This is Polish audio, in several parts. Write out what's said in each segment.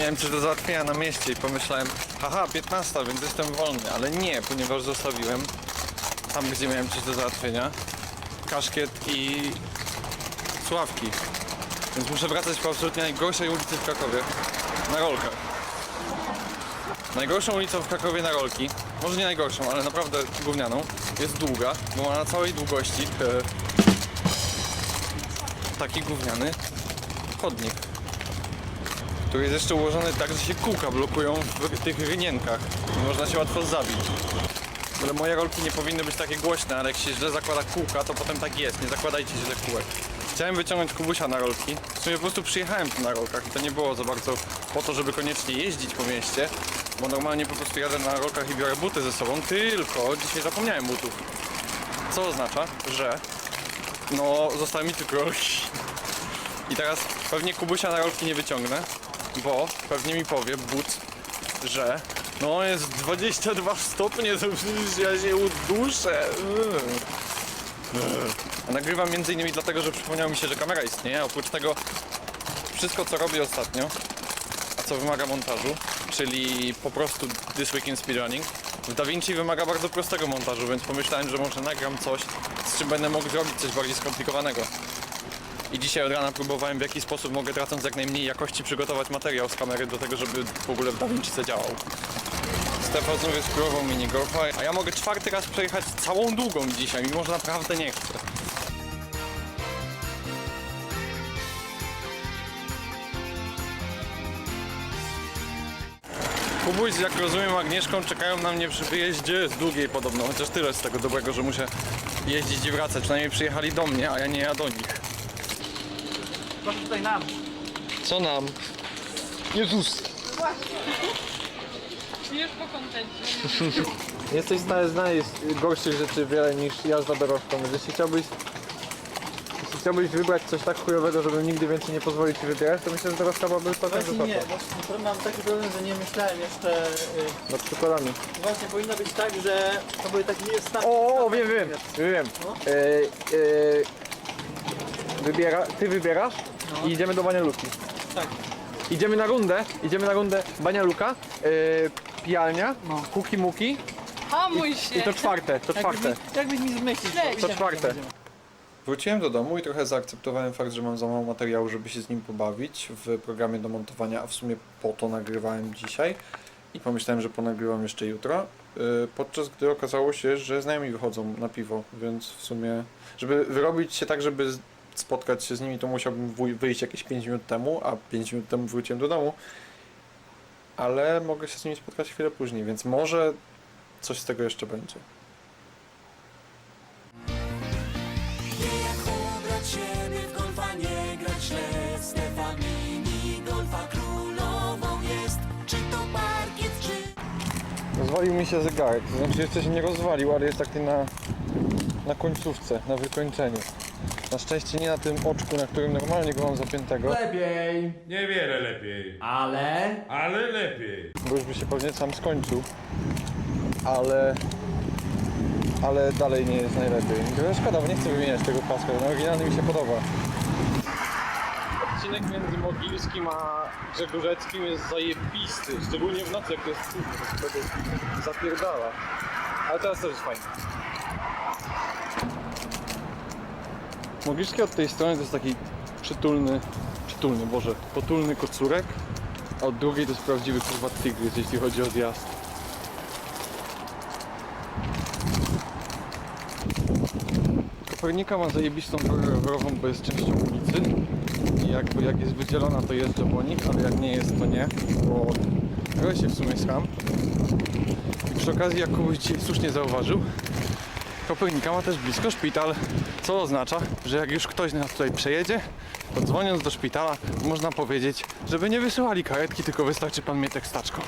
miałem coś do załatwienia na mieście i pomyślałem, haha, 15, więc jestem wolny, ale nie, ponieważ zostawiłem tam, gdzie miałem coś do załatwienia, kaszkiet i sławki. Więc muszę wracać po absolutnie najgorszej ulicy w Krakowie, na rolkach. Najgorszą ulicą w Krakowie na rolki, może nie najgorszą, ale naprawdę gównianą, jest długa, bo ma na całej długości e, taki gówniany chodnik, który jest jeszcze ułożony tak, że się kółka blokują w tych rynienkach można się łatwo zabić. Ale moje rolki nie powinny być takie głośne, ale jak się źle zakłada kółka, to potem tak jest, nie zakładajcie źle kółek. Chciałem wyciągnąć Kubusia na rolki, w sumie po prostu przyjechałem tu na rolkach i to nie było za bardzo po to, żeby koniecznie jeździć po mieście, bo normalnie po prostu jadę na rolkach i biorę buty ze sobą, tylko dzisiaj zapomniałem butów. Co oznacza, że no zostały mi tylko rolki. I teraz pewnie Kubusia na rolki nie wyciągnę, bo pewnie mi powie but, że no jest 22 stopnie, to przecież ja się uduszę. A nagrywam między innymi dlatego, że przypomniało mi się, że kamera istnieje. Oprócz tego wszystko co robię ostatnio, a co wymaga montażu, czyli po prostu This Week in Speedrunning, w DaVinci wymaga bardzo prostego montażu, więc pomyślałem, że może nagram coś, z czym będę mógł zrobić coś bardziej skomplikowanego. I dzisiaj od rana próbowałem w jaki sposób mogę tracąc jak najmniej jakości przygotować materiał z kamery do tego, żeby w ogóle w DaVinci działał. Stefan znów jest królową minigolfa, a ja mogę czwarty raz przejechać całą długą dzisiaj, mimo że naprawdę nie chcę. Kubuś, jak rozumiem, Agnieszką czekają na mnie przy wyjeździe z długiej podobno, chociaż tyle z tego dobrego, że muszę jeździć i wracać. Przynajmniej przyjechali do mnie, a ja nie ja do nich. Proszę tutaj nam. Co nam? Jezus! Już po kontencie. Jesteś w stanie znaleźć gorszych rzeczy wiele niż jazda dorożką, więc jeśli chciałbyś jeśli chciałbyś wybrać coś tak chujowego, żeby nigdy więcej nie pozwolić ci wybierać, to myślę, że dorożka byłaby całkiem Właśnie nie, właśnie mam taki problem, że nie myślałem jeszcze. y, Nad przykładami. Właśnie powinno być tak, że to były takie stawki. O, o, wiem, wiem, wiem. No. E, e, wybiera, ty wybierasz i idziemy do Banialuki. Tak. Idziemy na rundę, idziemy na rundę Banialuka, e, pijalnia, No. kuki muki Hamuj się! i to czwarte, to czwarte. Jakbyś mi zmyślić. Cześć. To czwarte. Wróciłem do domu i trochę zaakceptowałem fakt, że mam za mało materiału, żeby się z nim pobawić w programie do montowania, a w sumie po to nagrywałem dzisiaj i pomyślałem, że ponagrywam jeszcze jutro, yy, podczas gdy okazało się, że znajomi wychodzą na piwo, więc w sumie, żeby wyrobić się tak, żeby z- spotkać się z nimi, to musiałbym wyjść jakieś 5 minut temu, a 5 minut temu wróciłem do domu, ale mogę się z nimi spotkać chwilę później, więc może coś z tego jeszcze będzie. Rozwalił mi się zegarek, to znaczy jeszcze się nie rozwalił, ale jest taki na, na końcówce, na wykończeniu. Na szczęście nie na tym oczku, na którym normalnie go mam zapiętego, Lepiej, Niewiele lepiej, ale ale lepiej. bo już by się pewnie sam skończył. Ale... Ale dalej nie jest najlepiej. Trochę szkoda, bo nie chcę wymieniać tego paska, no oryginalny mi się podoba. Odcinek między Mogilskim a Grzegórzeckim jest zajebisty, szczególnie w nocy jak to jest trudno, to wtedy zapierdala. Ale teraz też jest fajnie. Mogilskie od tej strony to jest taki przytulny, przytulny, boże, potulny kocurek, a od drugiej to jest prawdziwy kurwa tygrys, jeśli chodzi o zjazd. Kopernika ma zajebistą drogę rowerową, bo jest częścią ulicy i jakby jak jest wydzielona to jeżdżę po nich, ale jak nie jest to nie, bo trochę się w sumie scham. I przy okazji, jak kogoś dzisiaj słusznie zauważył, Kopernika ma też blisko szpital, co oznacza, że jak już ktoś nas tutaj przejedzie, to dzwoniąc do szpitala można powiedzieć, żeby nie wysyłali karetki, tylko wystarczy pan mnie tekstaczką.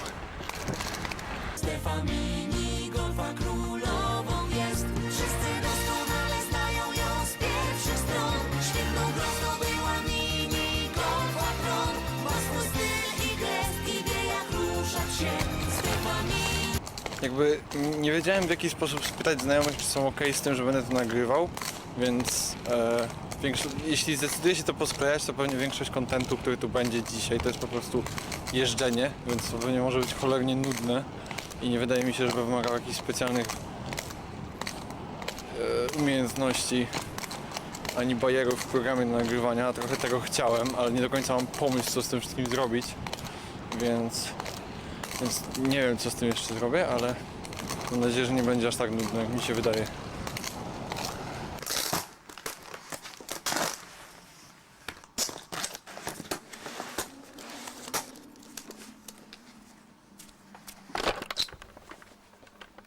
Stefan mini golfa królową jest. Wszyscy doskonale znają ją z pierwszych stron. Świetną grą zdobyła mini golfa tron. Ma swój styl i gest i wie jak ruszać się. Stefan mini. Jakby nie wiedziałem w jaki sposób spytać znajomych, czy są ok z tym, że będę to nagrywał, więc e, większo- jeśli zdecyduję się to posklejać, to pewnie większość kontentu, który tu będzie dzisiaj, to jest po prostu jeżdżenie, więc to pewnie może być cholernie nudne i nie wydaje mi się, żeby wymagało jakichś specjalnych e, umiejętności ani bajerów w programie do nagrywania. Trochę tego chciałem, ale nie do końca mam pomysł, co z tym wszystkim zrobić, więc, więc nie wiem, co z tym jeszcze zrobię, ale mam nadzieję, że nie będzie aż tak nudno, jak mi się wydaje.